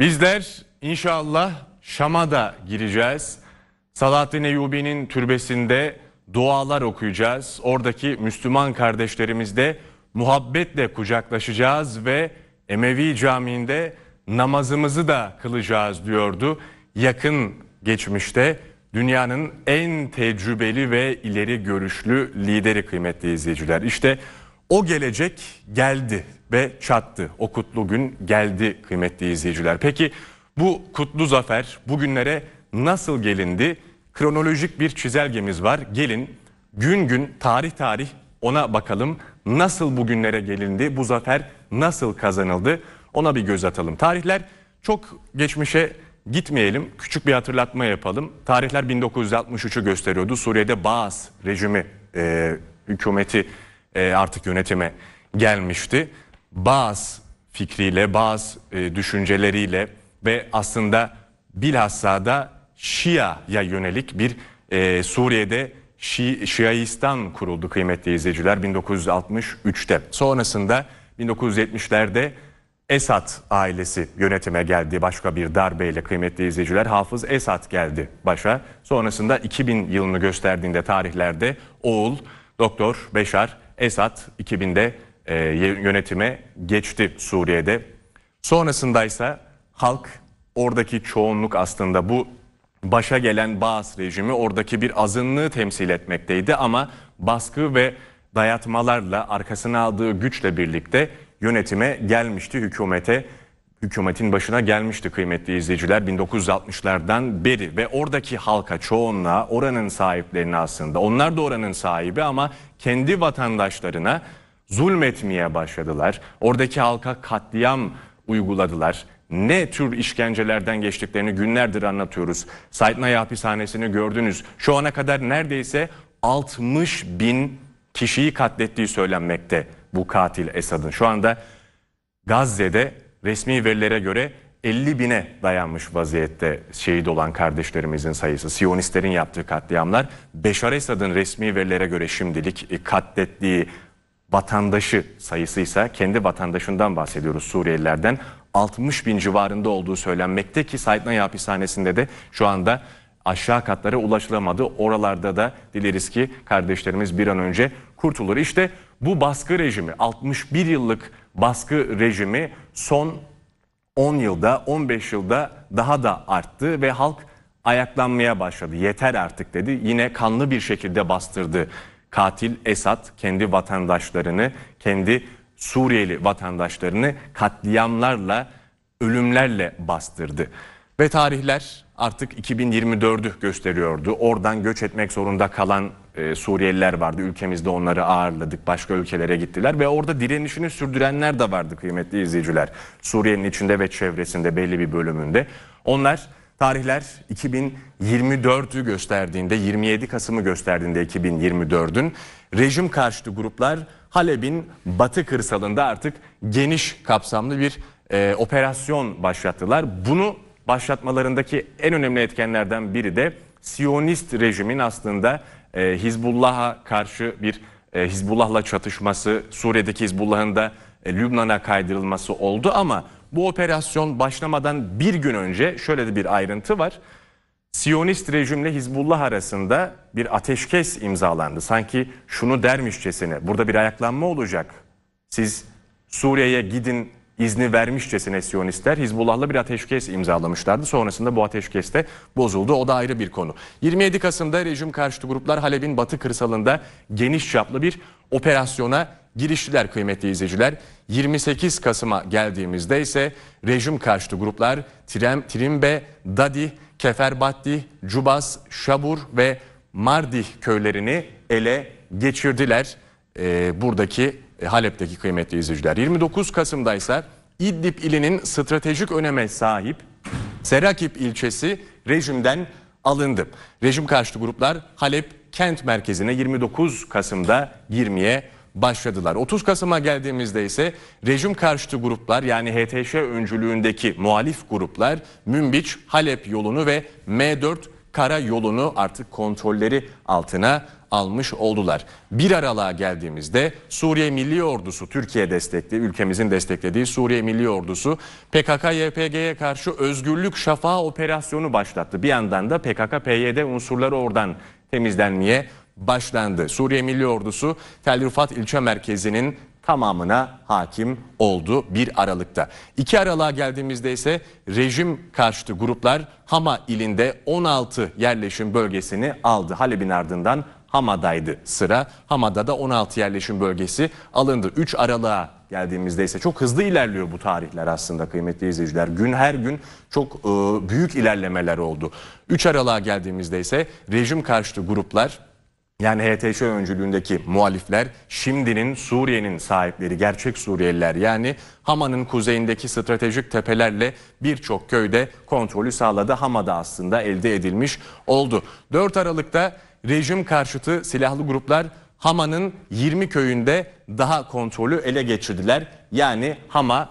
Bizler inşallah Şam'a da gireceğiz. Salahaddin Eyyubi'nin türbesinde dualar okuyacağız. Oradaki Müslüman kardeşlerimizle muhabbetle kucaklaşacağız ve Emevi Camii'nde namazımızı da kılacağız diyordu. Yakın geçmişte dünyanın en tecrübeli ve ileri görüşlü lideri kıymetli izleyiciler. İşte o gelecek geldi ve çattı. O kutlu gün geldi kıymetli izleyiciler. Peki bu kutlu zafer bugünlere nasıl gelindi? Kronolojik bir çizelgemiz var. Gelin gün gün tarih tarih ona bakalım. Nasıl bugünlere gelindi? Bu zafer nasıl kazanıldı? Ona bir göz atalım. Tarihler çok geçmişe gitmeyelim. Küçük bir hatırlatma yapalım. Tarihler 1963'ü gösteriyordu. Suriye'de Baas rejimi e, hükümeti e, artık yönetime gelmişti. Baas fikriyle, Baas e, düşünceleriyle ve aslında bilhassa da Şia'ya yönelik bir e, Suriye'de Şi, Şiaistan kuruldu kıymetli izleyiciler 1963'te. Sonrasında 1970'lerde Esad ailesi yönetime geldi. Başka bir darbeyle kıymetli izleyiciler Hafız Esad geldi başa. Sonrasında 2000 yılını gösterdiğinde tarihlerde oğul Doktor Beşar Esad 2000'de e, yönetime geçti Suriye'de. Sonrasında ise halk oradaki çoğunluk aslında bu başa gelen Baas rejimi oradaki bir azınlığı temsil etmekteydi ama baskı ve dayatmalarla arkasına aldığı güçle birlikte yönetime gelmişti hükümete hükümetin başına gelmişti kıymetli izleyiciler 1960'lardan beri ve oradaki halka çoğunluğa oranın sahiplerini aslında onlar da oranın sahibi ama kendi vatandaşlarına zulmetmeye başladılar. Oradaki halka katliam uyguladılar. Ne tür işkencelerden geçtiklerini günlerdir anlatıyoruz. Said Naya hapishanesini gördünüz. Şu ana kadar neredeyse 60 bin kişiyi katlettiği söylenmekte bu katil Esad'ın. Şu anda Gazze'de resmi verilere göre 50 bine dayanmış vaziyette şehit olan kardeşlerimizin sayısı. Siyonistlerin yaptığı katliamlar Beşar Esad'ın resmi verilere göre şimdilik katlettiği vatandaşı sayısı ise kendi vatandaşından bahsediyoruz Suriyelilerden 60 bin civarında olduğu söylenmekte ki Said Naya hapishanesinde de şu anda aşağı katlara ulaşılamadı. Oralarda da dileriz ki kardeşlerimiz bir an önce kurtulur. İşte bu baskı rejimi 61 yıllık baskı rejimi son 10 yılda 15 yılda daha da arttı ve halk ayaklanmaya başladı. Yeter artık dedi. Yine kanlı bir şekilde bastırdı. Katil Esad kendi vatandaşlarını, kendi Suriyeli vatandaşlarını katliamlarla, ölümlerle bastırdı. Ve tarihler artık 2024'ü gösteriyordu. Oradan göç etmek zorunda kalan e, Suriyeliler vardı. Ülkemizde onları ağırladık. Başka ülkelere gittiler ve orada direnişini sürdürenler de vardı kıymetli izleyiciler. Suriye'nin içinde ve çevresinde belli bir bölümünde. Onlar tarihler 2024'ü gösterdiğinde 27 Kasım'ı gösterdiğinde 2024'ün rejim karşıtı gruplar Halep'in batı kırsalında artık geniş kapsamlı bir e, operasyon başlattılar. Bunu başlatmalarındaki en önemli etkenlerden biri de Siyonist rejimin aslında e, Hizbullah'a karşı bir e, Hizbullah'la çatışması, Suriye'deki Hizbullah'ın da e, Lübnan'a kaydırılması oldu ama bu operasyon başlamadan bir gün önce şöyle de bir ayrıntı var. Siyonist rejimle Hizbullah arasında bir ateşkes imzalandı. Sanki şunu dermişçesine burada bir ayaklanma olacak. Siz Suriye'ye gidin izni vermişçesine Siyonistler Hizbullah'la bir ateşkes imzalamışlardı. Sonrasında bu ateşkes de bozuldu. O da ayrı bir konu. 27 Kasım'da rejim karşıtı gruplar Halep'in batı kırsalında geniş çaplı bir operasyona giriştiler kıymetli izleyiciler. 28 Kasım'a geldiğimizde ise rejim karşıtı gruplar Trem, Trimbe, Dadi, Keferbatti, Cubas, Şabur ve Mardih köylerini ele geçirdiler. Ee, buradaki e, Halep'teki kıymetli izleyiciler. 29 Kasım'da ise İdlib ilinin stratejik öneme sahip Serakip ilçesi rejimden alındı. Rejim karşıtı gruplar Halep kent merkezine 29 Kasım'da girmeye başladılar. 30 Kasım'a geldiğimizde ise rejim karşıtı gruplar yani HTŞ öncülüğündeki muhalif gruplar Münbiç Halep yolunu ve M4 kara yolunu artık kontrolleri altına almış oldular. Bir aralığa geldiğimizde Suriye Milli Ordusu Türkiye destekli, ülkemizin desteklediği Suriye Milli Ordusu PKK-YPG'ye karşı Özgürlük Şafağı operasyonu başlattı. Bir yandan da PKK-PYD unsurları oradan temizlenmeye başlandı. Suriye Milli Ordusu Tel Rifat ilçe merkezinin tamamına hakim oldu 1 Aralık'ta. 2 Aralık'a geldiğimizde ise rejim karşıtı gruplar Hama ilinde 16 yerleşim bölgesini aldı. Halep'in ardından Hama'daydı sıra. Hama'da da 16 yerleşim bölgesi alındı. 3 Aralık'a geldiğimizde ise çok hızlı ilerliyor bu tarihler aslında kıymetli izleyiciler. Gün her gün çok e, büyük ilerlemeler oldu. 3 Aralık'a geldiğimizde ise rejim karşıtı gruplar yani HTŞ öncülüğündeki muhalifler şimdinin Suriye'nin sahipleri gerçek Suriyeliler yani Hama'nın kuzeyindeki stratejik tepelerle birçok köyde kontrolü sağladı. Hama'da aslında elde edilmiş oldu. 4 Aralık'ta rejim karşıtı silahlı gruplar Hama'nın 20 köyünde daha kontrolü ele geçirdiler. Yani Hama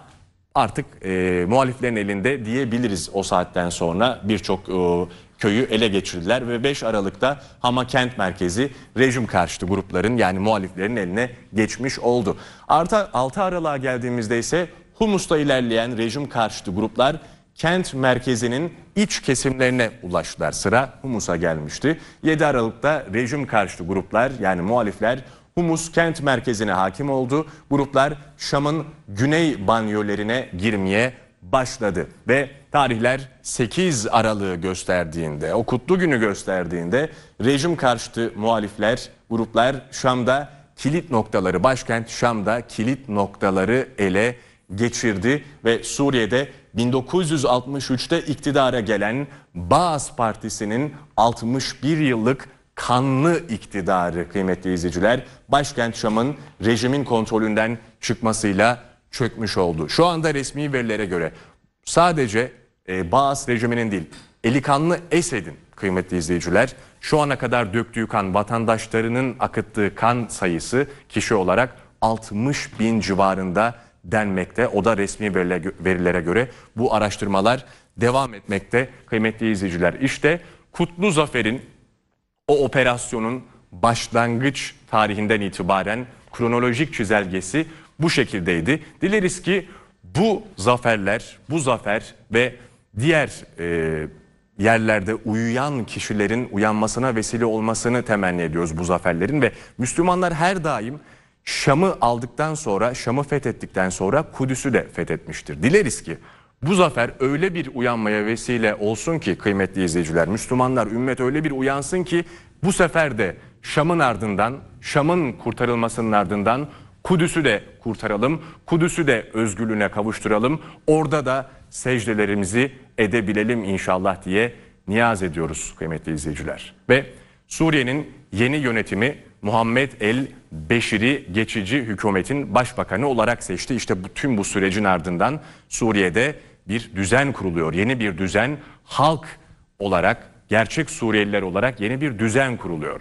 artık e, muhaliflerin elinde diyebiliriz o saatten sonra birçok e, köyü ele geçirdiler ve 5 Aralık'ta Hama kent merkezi rejim karşıtı grupların yani muhaliflerin eline geçmiş oldu. Artı 6 Aralık'a geldiğimizde ise Humus'ta ilerleyen rejim karşıtı gruplar kent merkezinin iç kesimlerine ulaştılar. Sıra Humus'a gelmişti. 7 Aralık'ta rejim karşıtı gruplar yani muhalifler Humus kent merkezine hakim oldu. Gruplar Şam'ın güney banyolarına girmeye başladı ve tarihler 8 Aralık'ı gösterdiğinde, o kutlu günü gösterdiğinde rejim karşıtı muhalifler, gruplar Şam'da kilit noktaları, başkent Şam'da kilit noktaları ele geçirdi ve Suriye'de 1963'te iktidara gelen Baas Partisi'nin 61 yıllık kanlı iktidarı kıymetli izleyiciler başkent Şam'ın rejimin kontrolünden çıkmasıyla çökmüş oldu. Şu anda resmi verilere göre sadece e, Baas rejiminin değil eli kanlı Esed'in kıymetli izleyiciler şu ana kadar döktüğü kan vatandaşlarının akıttığı kan sayısı kişi olarak 60 bin civarında denmekte. O da resmi verile- verilere göre bu araştırmalar devam etmekte kıymetli izleyiciler. İşte Kutlu Zafer'in o operasyonun başlangıç tarihinden itibaren kronolojik çizelgesi bu şekildeydi. Dileriz ki bu zaferler, bu zafer ve diğer e, yerlerde uyuyan kişilerin uyanmasına vesile olmasını temenni ediyoruz bu zaferlerin ve Müslümanlar her daim Şam'ı aldıktan sonra, Şam'ı fethettikten sonra Kudüs'ü de fethetmiştir. Dileriz ki bu zafer öyle bir uyanmaya vesile olsun ki kıymetli izleyiciler, Müslümanlar, ümmet öyle bir uyansın ki bu sefer de Şam'ın ardından, Şam'ın kurtarılmasının ardından Kudüs'ü de kurtaralım, Kudüs'ü de özgürlüğüne kavuşturalım. Orada da secdelerimizi edebilelim inşallah diye niyaz ediyoruz kıymetli izleyiciler. Ve Suriye'nin yeni yönetimi Muhammed El Beşiri geçici hükümetin başbakanı olarak seçti. İşte bu, tüm bu sürecin ardından Suriye'de bir düzen kuruluyor. Yeni bir düzen halk olarak, gerçek Suriyeliler olarak yeni bir düzen kuruluyor.